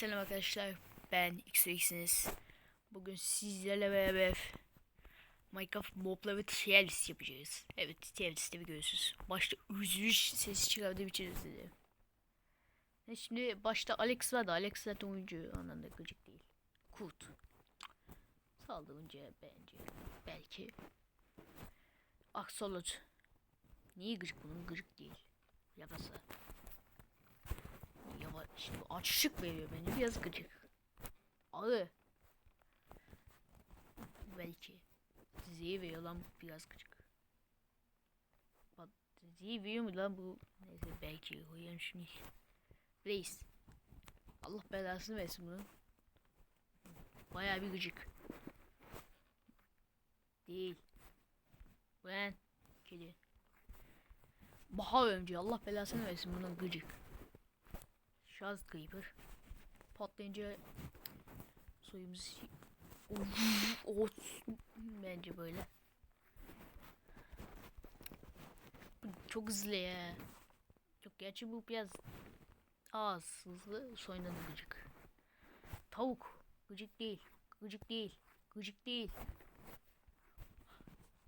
Selam arkadaşlar. Ben XX'iniz. Bugün sizlerle beraber Minecraft mobları tier list yapacağız. Evet tier liste bir görüyorsunuz. Başta üzülüş sesi çıkardığım için özür dilerim. E Şimdi başta Alex vardı. Alex zaten oyuncu anlamda gıcık değil. Kurt. Saldırınca bence. Belki. Axolot. Niye gıcık bunun? Gıcık değil. Yapasa. İşte bu açlık veriyor bence biraz gıcık. Arı. Belki. Z'yi veriyor lan biraz gıcık. Bak Z'yi veriyor mu lan bu? Neyse belki koyayım şunu. Reis. Allah belasını versin bunu. Bayağı bir gıcık. Değil. Ben. Kedi. Bahar ömcü Allah belasını versin bunun gıcık. Şaz Creeper. Patlayınca soyumuz o bence böyle. Çok hızlı ya. Çok gerçi bu biraz az hızlı soyundan da gıcık. Tavuk gıcık değil. Gıcık değil. Gıcık değil.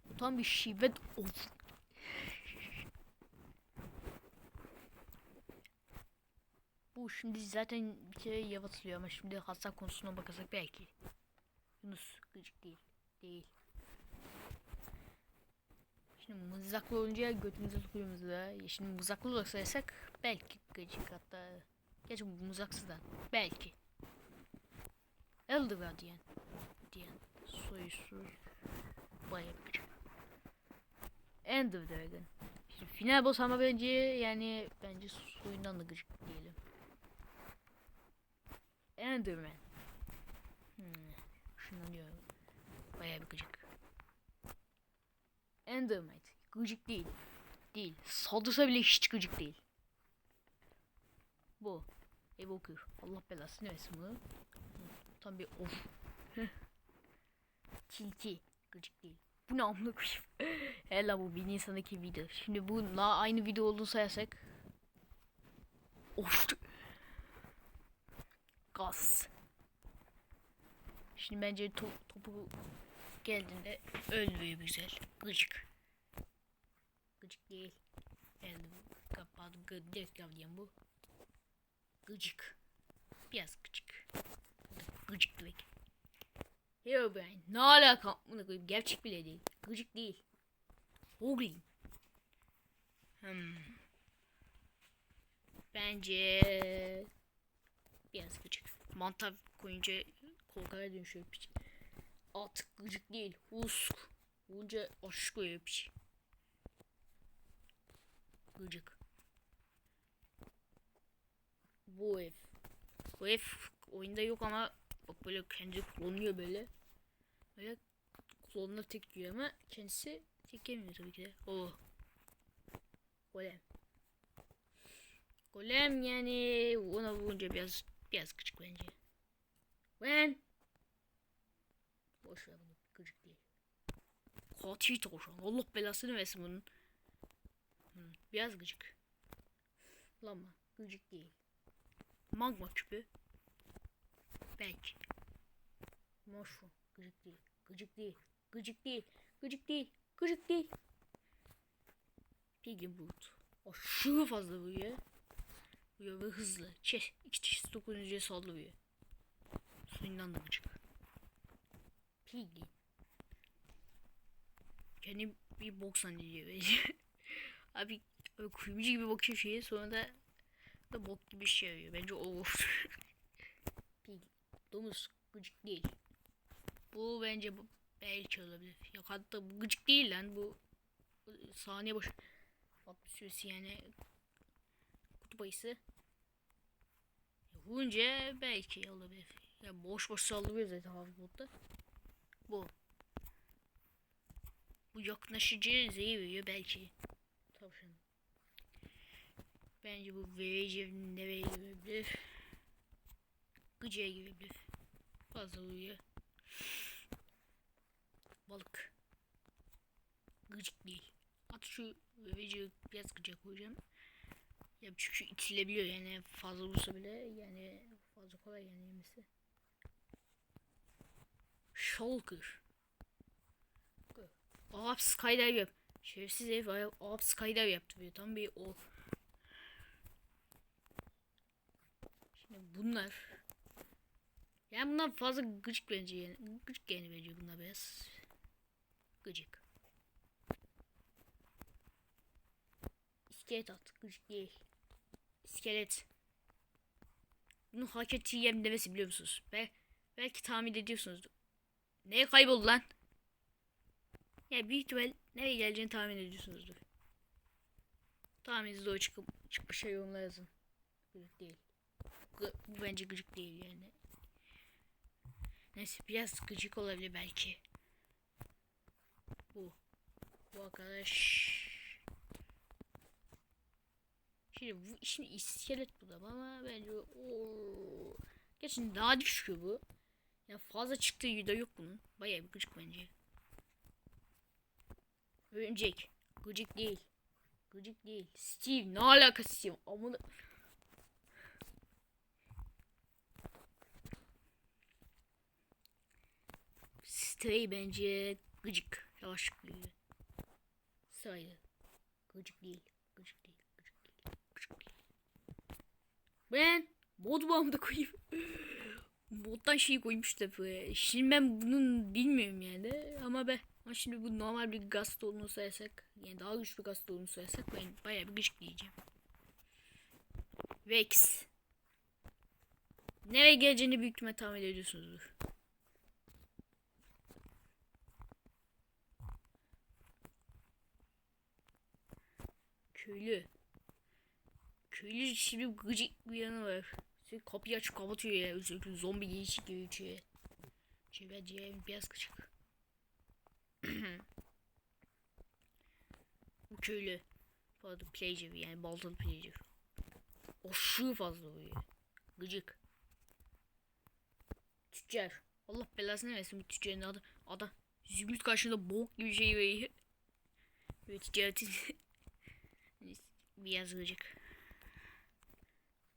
Bu tam bir şivet. Of. Bu şimdi zaten bir kere yaratılıyor ama şimdi hasar konusuna bakarsak belki. Yunus gıcık değil. Değil. Şimdi mızraklı olunca götümüze sokuyoruz da. Şimdi mızraklı olarak sayarsak belki gıcık hatta. Gerçi bu mızraksız da. Belki. Eldiven diyen. Diyen. Soyusuz. Bayağı gıcık. Ender Dragon. Şimdi final boss ama bence yani bence soyundan da gıcık. Enderman. Hmm. Şundan diyorum. Bayağı bir gıcık. Endermite. Gıcık değil. Değil. Saldırsa bile hiç gıcık değil. Bu. Evoker. Allah belasını versin bunu. Tam bir of. Tilki. Gıcık değil. Bu ne amına koyayım. Hele bu bir Nisan'daki video. Şimdi bu na aynı video olduğunu sayarsak. Of. Gaz. Şimdi bence to- topu geldiğinde öldürüyor güzel. Gıcık. Gıcık değil. Geldi bu. Kapadı. Direkt kavlayan bu. Gıcık. Biraz gıcık. Gıcık demek. Herobrine. Ne alaka? Bunu koyayım. Gerçek bile değil. Gıcık değil. Ogling. Hmm. Bence biraz gıcık. Mantar koyunca korkara dönüşüyor piç. Artık gıcık değil. Husk. Vurunca aşık oluyor piç. Gıcık. Bu ev. Bu ev oyunda yok ama bak böyle kendi klonluyor böyle. Böyle klonla tek diyor ama kendisi tek yemiyor tabii ki de. Oh. Golem. Golem yani ona vurunca biraz biraz küçük bence. Ben boş ver bunu gıcık değil. Katil tavşan. Allah belasını versin bunun. Hmm, biraz gıcık. Lama gıcık değil. Magma küpü. Belki. Mushroom gıcık değil. Gıcık değil. Gıcık değil. Gıcık değil. Gıcık değil. Piggy Boot. Aşırı fazla vuruyor. Vuruyor ve hızlı. Çe, iki çeşit dokunucuya saldırıyor. Suyundan da gıcık. Piggy. Kendi bir bok zannediyor bence. abi, abi kuyumcu gibi bakıyor şeye sonra da, da bok gibi şey arıyor. Bence o olur. Piggy. Domuz gıcık değil. Bu bence bu belki olabilir. Ya hatta bu gıcık değil lan bu saniye başı 60 süresi yani kutup ayısı. Vurunca belki olabilir. Ya boş boş saldırıyor zaten hafif botta. Bu. Bu yaklaşıcı zehir veriyor belki. Tavşan. Bence bu verici nereye girebilir? Gıcıya girebilir. Fazla uyuyor. Balık. Gıcık değil. At şu verici biraz gıcık koyacağım. Ya çünkü itilebiliyor yani fazla olursa bile yani Fazla kolay yani yemesi. Shulker. Abi skydive yap. Şerefsiz herif abi skydive yaptı böyle tam bir o. Şimdi bunlar. Yani bunlar fazla gıcık bence yani. Gıcık yani bence bunlar biraz. Gıcık. İskelet at. Gıcık değil. İskelet. Bunun hak ettiği yem demesi biliyor musunuz? Be belki tahmin ediyorsunuzdur. Neye kayboldu lan? Ya büyük ihtimal nereye geleceğini tahmin ediyorsunuzdur. Tahmininizi doğru çıkıp çıkmış şey yorumlara yazın. Gıcık değil. Gı- bu bence gıcık değil yani. Neyse biraz gıcık olabilir belki. Bu. Bu arkadaş. Şimdi bu işin iskelet bu da ama bence o Gerçi daha düşüyor bu. Ya fazla çıktığı video yok bunun. Bayağı bir gıcık bence. Örümcek. Gıcık değil. Gıcık değil. Steve ne alakası Steve? Amına. Stray bence gıcık. Yavaş. Gıcık değil. Gıcık değil. Gıcık değil. Gıcık değil. Ben mod bağımda koyayım. Moddan şey koymuş da böyle. Şimdi ben bunun bilmiyorum yani ama ben ama şimdi bu normal bir gazete olduğunu sayarsak yani daha güçlü gazete olduğunu sayarsak ben bayağı bir gıcık diyeceğim. Vex. Nereye geleceğini büyük ihtimal tahmin ediyorsunuzdur. Köylü. Köylü şimdi gıcık bir yanı var. Şey, kapıyı açıp kapatıyor ya. Özellikle zombi gelişi gibi içiyor. Şey bence biraz gıcık. Köylü. Pardon pillager yani baltalı pillager. Aşırı fazla oluyor. Gıcık. Tüccar. Allah belasını versin bu tüccarın adı. Adam zümrüt karşında bok gibi şey veriyor. Böyle ticaretin biraz gıcık.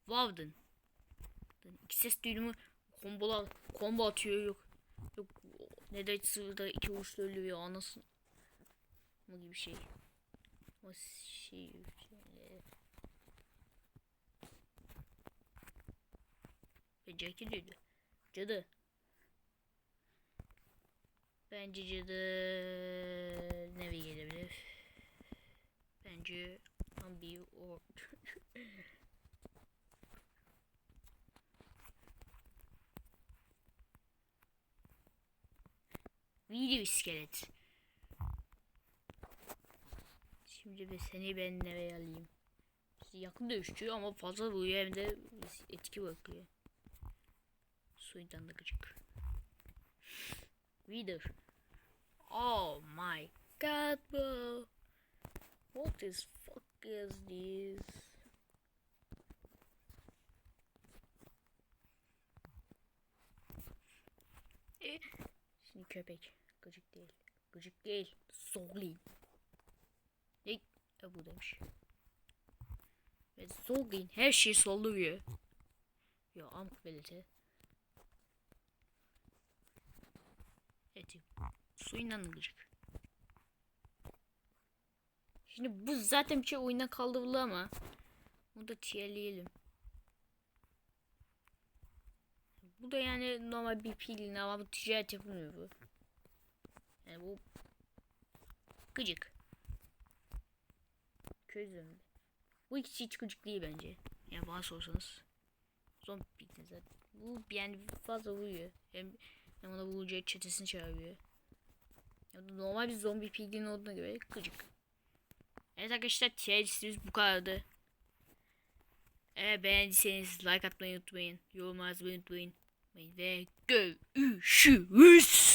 Wowden. İki ses duyumu kombola combo atıyor yok. Yok ne de sırada iki vuruşla ölüyor anasın. Bu gibi şey. O şey şöyle. Ve Jackie dedi. Cadı. Bence cadı nereye gelebilir? Bence tam bir or Video iskelet. Şimdi de seni ben nereye alayım? Yakın dövüşçü ama fazla vuruyor hem de etki bırakıyor. Suyundan da gıcık. Reader. Oh my god bro. What is fuck is this? Eh, Şimdi köpek. Gıcık değil. Gıcık değil. Soğlayayım. Ne? E, bu demiş. Ve Zolgin her şeyi sallıyor. Ya amk velete. Eti. Suyundan da gıcık. Şimdi bu zaten bir şey oyuna kaldırıldı ama. Bunu da tiyerleyelim. Bu da yani normal bir pilin ama bu ticaret yapılmıyor bu. Yani bu gıcık. Köy. Bu ikisi hiç gıcık değil bence. Yani bana sorsanız. Zombi pilin zaten. Bu yani fazla vuruyor. Hem, hem ona vuracak çetesini çağırıyor. Yani normal bir zombi pilin olduğuna göre gıcık. Evet arkadaşlar tier listemiz bu kadardı. Eğer beğendiyseniz like atmayı unutmayın. Yorum yazmayı unutmayın. Ve görüşürüz.